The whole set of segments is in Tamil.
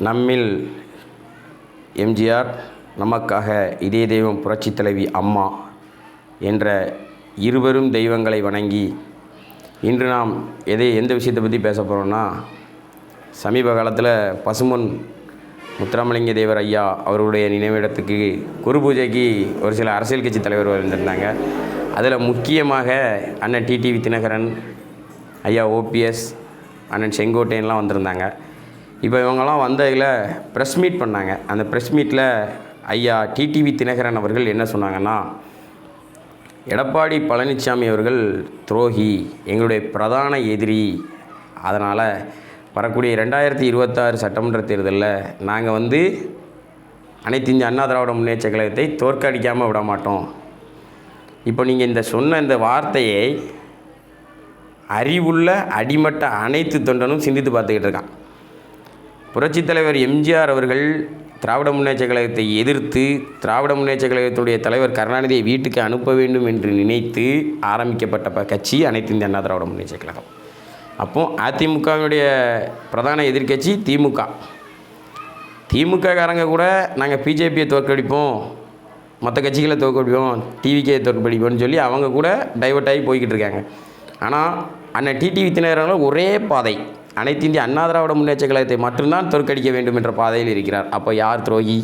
நம்மில் எம்ஜிஆர் நமக்காக இதே தெய்வம் புரட்சி தலைவி அம்மா என்ற இருவரும் தெய்வங்களை வணங்கி இன்று நாம் எதை எந்த விஷயத்தை பற்றி பேச போகிறோம்னா சமீப காலத்தில் பசுமன் முத்துராமலிங்க தேவர் ஐயா அவருடைய நினைவிடத்துக்கு குரு பூஜைக்கு ஒரு சில அரசியல் கட்சி தலைவர் வந்திருந்தாங்க. அதில் முக்கியமாக அண்ணன் டிடிவி தினகரன் ஐயா ஓபிஎஸ் அண்ணன் செங்கோட்டையன்லாம் வந்திருந்தாங்க. இப்போ இவங்கெல்லாம் வந்ததில் ப்ரெஸ் மீட் பண்ணாங்க. அந்த ப்ரெஸ் மீட்டில் ஐயா டிடிவி தினகரன் அவர்கள் என்ன சொன்னாங்கன்னா எடப்பாடி பழனிசாமி அவர்கள் துரோகி எங்களுடைய பிரதான எதிரி. அதனால் வரக்கூடிய ரெண்டாயிரத்தி இருபத்தாறு சட்டமன்ற தேர்தலில் நாங்கள் வந்து அனைத்து இந்திய அண்ணா திராவிட முன்னேற்ற கழகத்தை தோற்கடிக்காமல் விட மாட்டோம். இப்போ நீங்கள் இந்த சொன்ன இந்த வார்த்தையை அறிவுள்ள அடிமட்ட அனைத்து தொண்டனும் சிந்தித்து பார்த்துக்கிட்டு இருக்கான் புரட்சித் தலைவர் எம்ஜிஆர் அவர்கள் திராவிட முன்னேற்ற கழகத்தை எதிர்த்து திராவிட முன்னேற்ற கழகத்துடைய தலைவர் கருணாநிதியை வீட்டுக்கு அனுப்ப வேண்டும் என்று நினைத்து ஆரம்பிக்கப்பட்ட கட்சி அனைத்து இந்திய அண்ணா திராவிட முன்னேற்ற கழகம். அப்போ அதிமுகவினுடைய பிரதான எதிர்க்கட்சி திமுக. திமுககாரங்க கூட நாங்கள் பிஜேபியை தோற்கடிப்போம் மற்ற கட்சிகளை தோற்கடிப்போம் டிவிக்கே தோற்கடிப்போம்னு சொல்லி அவங்க கூட டைவர்ட் ஆகி போய்கிட்டு இருக்காங்க. ஆனால் அண்ணன் டிடிவி தினகரங்களும் ஒரே பாதை. அனைத்து இந்திய அண்ணா திராவிட முன்னேற்ற கழகத்தை மட்டும்தான் தோற்கடிக்க வேண்டும் என்ற பாதையில் இருக்கிறார். அப்போ யார் துரோகி?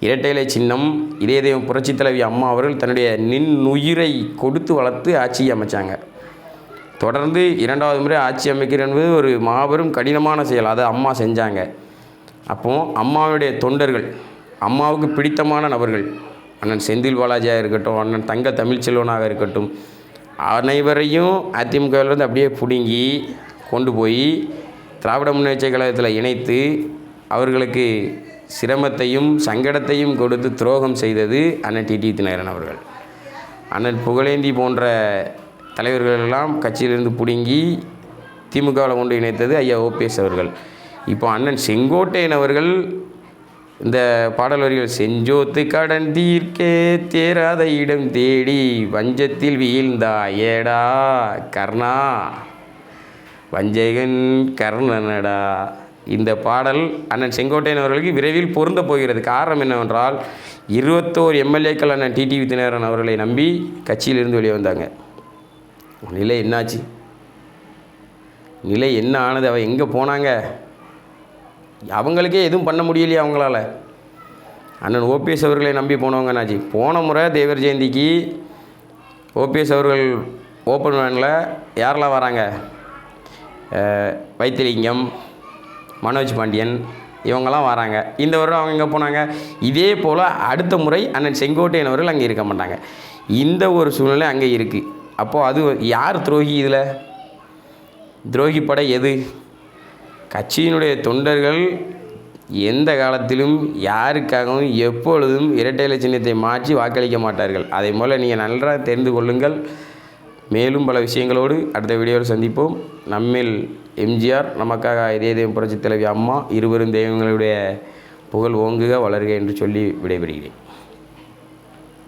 இரட்டை இலை சின்னம் இதே தெய்வம் புரட்சித் தலைவி அம்மா அவர்கள் தன்னுடைய நின்னுயிரை கொடுத்து வளர்த்து ஆட்சியை அமைச்சாங்க. தொடர்ந்து இரண்டாவது முறை ஆட்சி அமைக்கிறேன் என்பது ஒரு மாபெரும் கடினமான செயல். அதை அம்மா செஞ்சாங்க. அப்போது அம்மாவுடைய தொண்டர்கள் அம்மாவுக்கு பிடித்தமான நபர்கள் அண்ணன் செந்தில் பாலாஜியாக இருக்கட்டும் அண்ணன் தங்க தமிழ்ச்செல்வனாக இருக்கட்டும் அனைவரையும் அதிமுகவிலிருந்து அப்படியே பிடுங்கி கொண்டு போய் திராவிட முன்னேற்ற கழகத்தில் இணைத்து அவர்களுக்கு சிரமத்தையும் சங்கடத்தையும் கொடுத்து துரோகம் செய்தது அண்ணன் டிடி தினகரன் அவர்கள். அண்ணன் புகழேந்தி போன்ற தலைவர்களெல்லாம் கட்சியிலிருந்து பிடுங்கி திமுகவில் கொண்டு இணைத்தது ஐயா ஓபிஎஸ் அவர்கள். இப்போ அண்ணன் செங்கோட்டையன் அவர்கள் இந்த பாடல் வரிகள் செஞ்சோத்து கடன் தீர்க்கே தேராத இடம் தேடி வஞ்சத்தில் வீழ்ந்தா ஏடா கர்ணா. வஞ்சகன் கர்ணனடா. இந்த பாடல் அண்ணன் செங்கோட்டையன் அவர்களுக்கு விரைவில் பொருந்த போகிறது. காரணம் என்னவென்றால் இருபத்தோரு எம்எல்ஏக்கள் அண்ணன் டிடிவி தினகரன் அவர்களை நம்பி கட்சியிலிருந்து வெளியே வந்தாங்க. நிலை என்னாச்சு? நிலை என்ன ஆனது? அவ எங்கே போனாங்க? அவங்களுக்கே எதுவும் பண்ண முடியலையே அவங்களால. அண்ணன் ஓபிஎஸ் அவர்களை நம்பி போனவங்க நாச்சி போன முறை தேவர் ஜெயந்திக்கு ஓபிஎஸ் அவர்கள் ஓப்பன் வேனில் யாரெல்லாம் வராங்க? வைத்திலிங்கம் மனோஜ் பாண்டியன் இவங்கெல்லாம் வராங்க. இந்த வருடம் அவங்க எங்கே போனாங்க? இதே போல் அடுத்த முறை அண்ணன் செங்கோட்டையன் அவர்கள் அங்கே இருக்க மாட்டாங்க. இந்த ஒரு சூழ்நிலை அங்கே இருக்குது அப்போது அது யார் துரோகி இதில்? துரோகி படை எது? கட்சியினுடைய தொண்டர்கள் எந்த காலத்திலும் யாருக்காகவும் எப்பொழுதும் இரட்டை இலை சின்னத்தை மாற்றி வாக்களிக்க மாட்டார்கள். அதை போல் நீங்கள் நன்றாக தெரிந்து கொள்ளுங்கள். மேலும் பல விஷயங்களோடு அடுத்த வீடியோவில் சந்திப்போம். நம்மில் எம்ஜிஆர் நமக்காக இதே தெய்வம் புரட்சித் தலைவி அம்மா இருவரும் தெய்வங்களுடைய புகழ் ஓங்குக வளர்க என்று சொல்லி விடைபெறுகிறேன்.